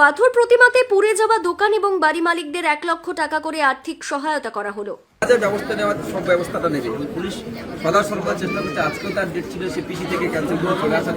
পাথর প্রতিমাতে পুড়ে যাওয়া দোকান এবং বাড়ি মালিকদের এক লক্ষ টাকা করে আর্থিক সহায়তা করা হলো। কাজের ব্যবস্থা নেওয়ার সব ব্যবস্থাটা নেবে। পুলিশ সদা সর্বদা চেষ্টা করছে। আজকেও তার ডেট ছিল সে পিসি থেকে ক্যান্সেল করে চলে আসা।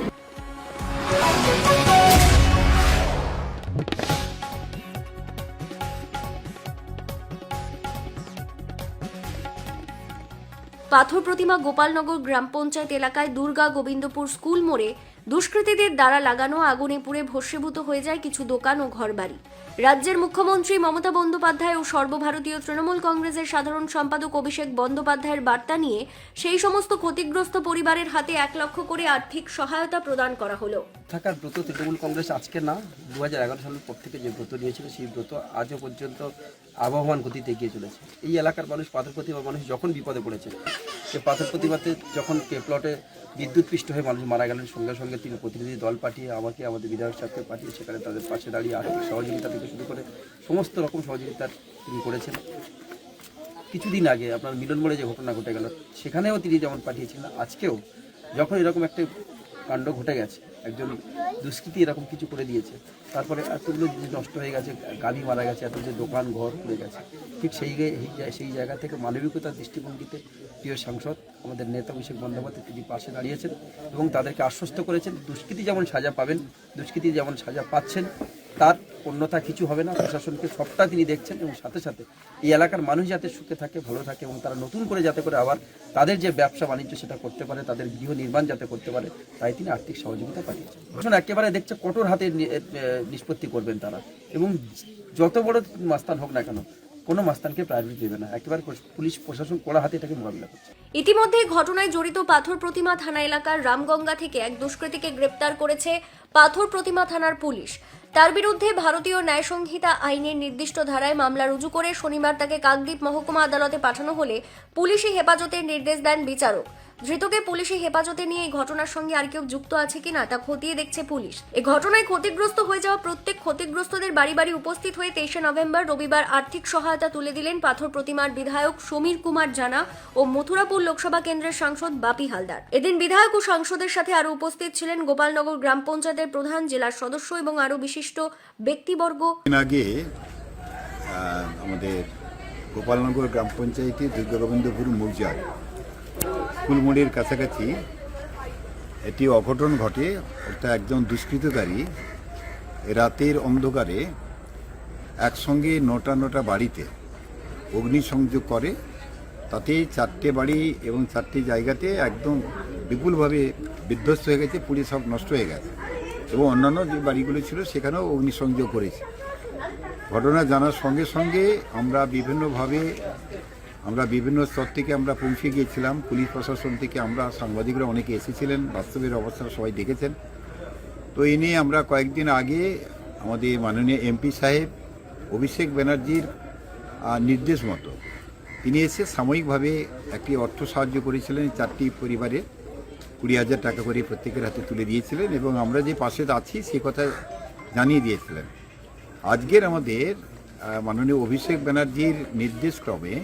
পাথর প্রতিমা গোপালনগর গ্রাম পঞ্চায়েত এলাকায় দুর্গা গোবিন্দপুর স্কুল মোড়ে দুষ্কৃতীদের দ্বারা লাগানো আগুনে পুড়ে ভস্মীভূত হয়ে যায় কিছু দোকান ও ঘরবাড়ি। রাজ্যের মুখ্যমন্ত্রী মমতা বন্দ্যোপাধ্যায় ও সর্বভারতীয় তৃণমূল কংগ্রেসের সাধারণ সম্পাদক অভিষেক বন্দ্যোপাধ্যায়ের বার্তা নিয়ে সেই সমস্ত ক্ষতিগ্রস্ত পরিবারের হাতে এক লক্ষ করে আর্থিক সহায়তা প্রদান করা হলো। থাকার ব্রত তৃণমূল কংগ্রেস আজকে না, দু সালের পর থেকে যে ব্রত নিয়েছিল, সেই ব্রত আজও পর্যন্ত আবহমান গতিতে এগিয়ে চলেছে। এই এলাকার মানুষ পাথর প্রতিমা, মানুষ যখন বিপদে পড়েছে, সে পাথর প্রতিমাতে যখন কে প্লটে বিদ্যুৎ পৃষ্ঠ হয়ে মানুষ মারা গেলেন, সঙ্গে সঙ্গে তিনি প্রতিনিধি দল পাঠিয়ে আমাকে, আমাদের বিধায়ক সাহেবকে পাঠিয়ে সেখানে তাদের পাশে দাঁড়িয়ে আর্থিক সহযোগিতা থেকে শুরু করে সমস্ত রকম সহযোগিতা তিনি করেছেন। কিছুদিন আগে আপনার মিলন মোড়ে যে ঘটনা ঘটে গেল, সেখানেও তিনি যেমন পাঠিয়েছিলেন, আজকেও যখন এরকম একটা কাণ্ড ঘটে গেছে। একজন দুষ্কৃতি এরকম কিছু করে দিয়েছে। তারপরে এতগুলো জিনিস নষ্ট হয়ে গেছে, গাড়ি মারা গেছে, এত যে দোকান, ঘর পড়ে গেছে। ঠিক সেই সেই জায়গা থেকে মানবিকতার দৃষ্টিভঙ্গিতে প্রিয় সাংসদ আমাদের নেতা অভিষেক বন্দ্যোপাধ্যায় তিনি পাশে দাঁড়িয়েছেন এবং তাদেরকে আশ্বস্ত করেছেন, দুষ্কৃতি যেমন সাজা পাবেন, দুষ্কৃতি যেমন সাজা পাচ্ছেন তার অন্যথা কিছু হবে না। প্রশাসনকে সবটা তিনি দেখছেন এবং সাথে সাথে এই এলাকার মানুষ যাতে সুখে থাকে, ভালো থাকে এবং তারা নতুন করে যাতে করে আবার তাদের যে ব্যবসা বাণিজ্য সেটা করতে পারে, তাদের গৃহ নির্মাণ যাতে করতে পারে, তাই তিনি আর্থিক সহযোগিতা পাঠিয়েছেন। প্রশাসন একেবারে দেখছে কঠোর হাতে নিষ্পত্তি করবেন তারা এবং যত বড় মাস্তান হোক না কেন, কোনো মাস্তানকে প্রায়োরিটি দেবে না। একেবারে পুলিশ, প্রশাসন কড়া হাতে এটাকে মোকাবিলা করছে। ইতিমধ্যে ঘটনায় জড়িত পাথর প্রতিমা থানা এলাকার রামগঙ্গা থেকে এক দুষ্কৃতীকে গ্রেপ্তার করেছে পাথর প্রতিমা থানার পুলিশ। তার বিরুদ্ধে ভারতীয় ন্যায় সংহিতা আইনের নির্দিষ্ট ধারায় মামলা রুজু করে শনিবার তাকে কাকদ্বীপ মহকুমা আদালতে পাঠানো হলে পুলিশি হেফাজতের নির্দেশ দেন বিচারক। ধৃতকে পুলিশি হেফাজতে নিয়ে এই ঘটনার সঙ্গে আর কেউ যুক্ত আছে কিনা তা খতিয়ে দেখছে পুলিশ। এই ঘটনায় ক্ষতিগ্রস্ত হয়ে যাওয়া প্রত্যেক ক্ষতিগ্রস্তদের বাড়ি বাড়ি উপস্থিত হয়ে তেইশে নভেম্বর রবিবার আর্থিক সহায়তা তুলে দিলেন পাথর প্রতিমার বিধায়ক সমীর কুমার জানা ও মথুরাপুর লোকসভা কেন্দ্রের সাংসদ বাপি হালদার। এদিন বিধায়ক ও সাংসদের সাথে আরও উপস্থিত ছিলেন গোপালনগর গ্রাম পঞ্চায়েতের প্রধান জেলার সদস্য এবং আরও বিশিষ্ট ব্যক্তিবর্গ। আগে আমাদের গোপালনগর গ্রাম পঞ্চায়েতে দুর্গাগোবিন্দপুর মৌজার স্কুলমোড়ের কাছাকাছি একটি অঘটন ঘটে অর্থাৎ একজন দুষ্কৃতকারী রাতের অন্ধকারে একসঙ্গে নটা নটা বাড়িতে অগ্নিসংযোগ করে। তাতে চারটে বাড়ি এবং চারটি জায়গাতে একদম বিপুলভাবে বিধ্বস্ত হয়ে গেছে, পুড়ে সব নষ্ট হয়ে গেছে এবং অন্যান্য যে বাড়িগুলো ছিল সেখানেও অগ্নিসংযোগ করেছে। ঘটনা জানার সঙ্গে সঙ্গে আমরা বিভিন্নভাবে আমরা বিভিন্ন স্তর থেকে আমরা পৌঁছে গিয়েছিলাম। পুলিশ প্রশাসন থেকে আমরা, সাংবাদিকরা অনেকে এসেছিলেন। বাস্তবের অবস্থা সবাই দেখেছেন। তো এই নিয়ে আমরা কয়েকদিন আগে আমাদের মাননীয় এমপি সাহেব, অভিষেক ব্যানার্জির নির্দেশ মতো তিনি এসে সাময়িকভাবে একটি অর্থ সাহায্য করেছিলেন। চারটি পরিবারে কুড়ি হাজার টাকা করে প্রত্যেকের হাতে তুলে দিয়েছিলেন এবং আমরা যে পাশে আছি সে কথা জানিয়ে দিয়েছিলেন। আজকের আমাদের মাননীয় অভিষেক ব্যানার্জির নির্দেশক্রমে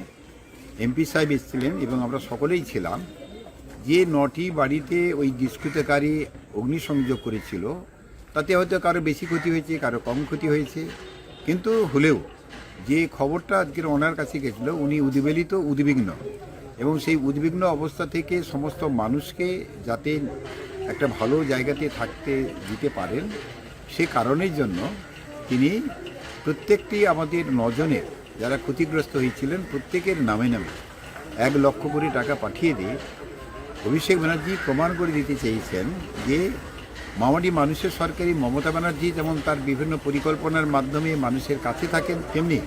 এমপি সাহেব এসেছিলেন এবং আমরা সকলেই ছিলাম। যে নটি বাড়িতে ওই দুষ্কৃতকারী অগ্নিসংযোগ করেছিল, তাতে হয়তো কারও বেশি ক্ষতি হয়েছে, কারও কম ক্ষতি হয়েছে। কিন্তু হলেও যে খবরটা আজকের ওনার কাছে গেছিল, উনি উদ্বেলিত, উদ্বিগ্ন এবং সেই উদ্বিগ্ন অবস্থা থেকে সমস্ত মানুষকে যাতে একটা ভালো জায়গাতে থাকতে দিতে পারেন, সে কারণের জন্য তিনি প্রত্যেকটি আমাদের নজনের যারা ক্ষতিগ্রস্ত হয়েছিলেন প্রত্যেকের নামে নামে এক লক্ষ কোটি টাকা পাঠিয়ে দিয়ে অভিষেক ব্যানার্জি প্রমাণ করে দিতে চেয়েছেন যে মামাটি মানুষের সরকারি মমতা ব্যানার্জি যেমন তার বিভিন্ন পরিকল্পনার মাধ্যমে মানুষের কাছে থাকেন, তেমনি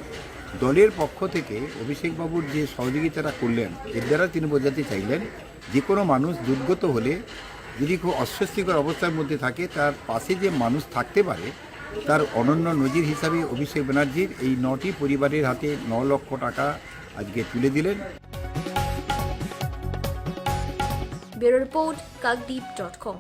দলের পক্ষ থেকে অভিষেকবাবুর যে সহযোগিতাটা করলেন, এর দ্বারা তিনি বোঝাতে চাইলেন যে কোনো মানুষ দুর্গত হলে যদি খুব অস্বস্তিকর অবস্থার মধ্যে থাকে, তার পাশে যে মানুষ থাকতে পারে তার অনন্য নজির হিসাবে অভিষেক ব্যানার্জির এই নটি পরিবারের হাতে ন লক্ষ টাকা আজকে তুলে দিলেন। Bureau report Kakdwip dot com.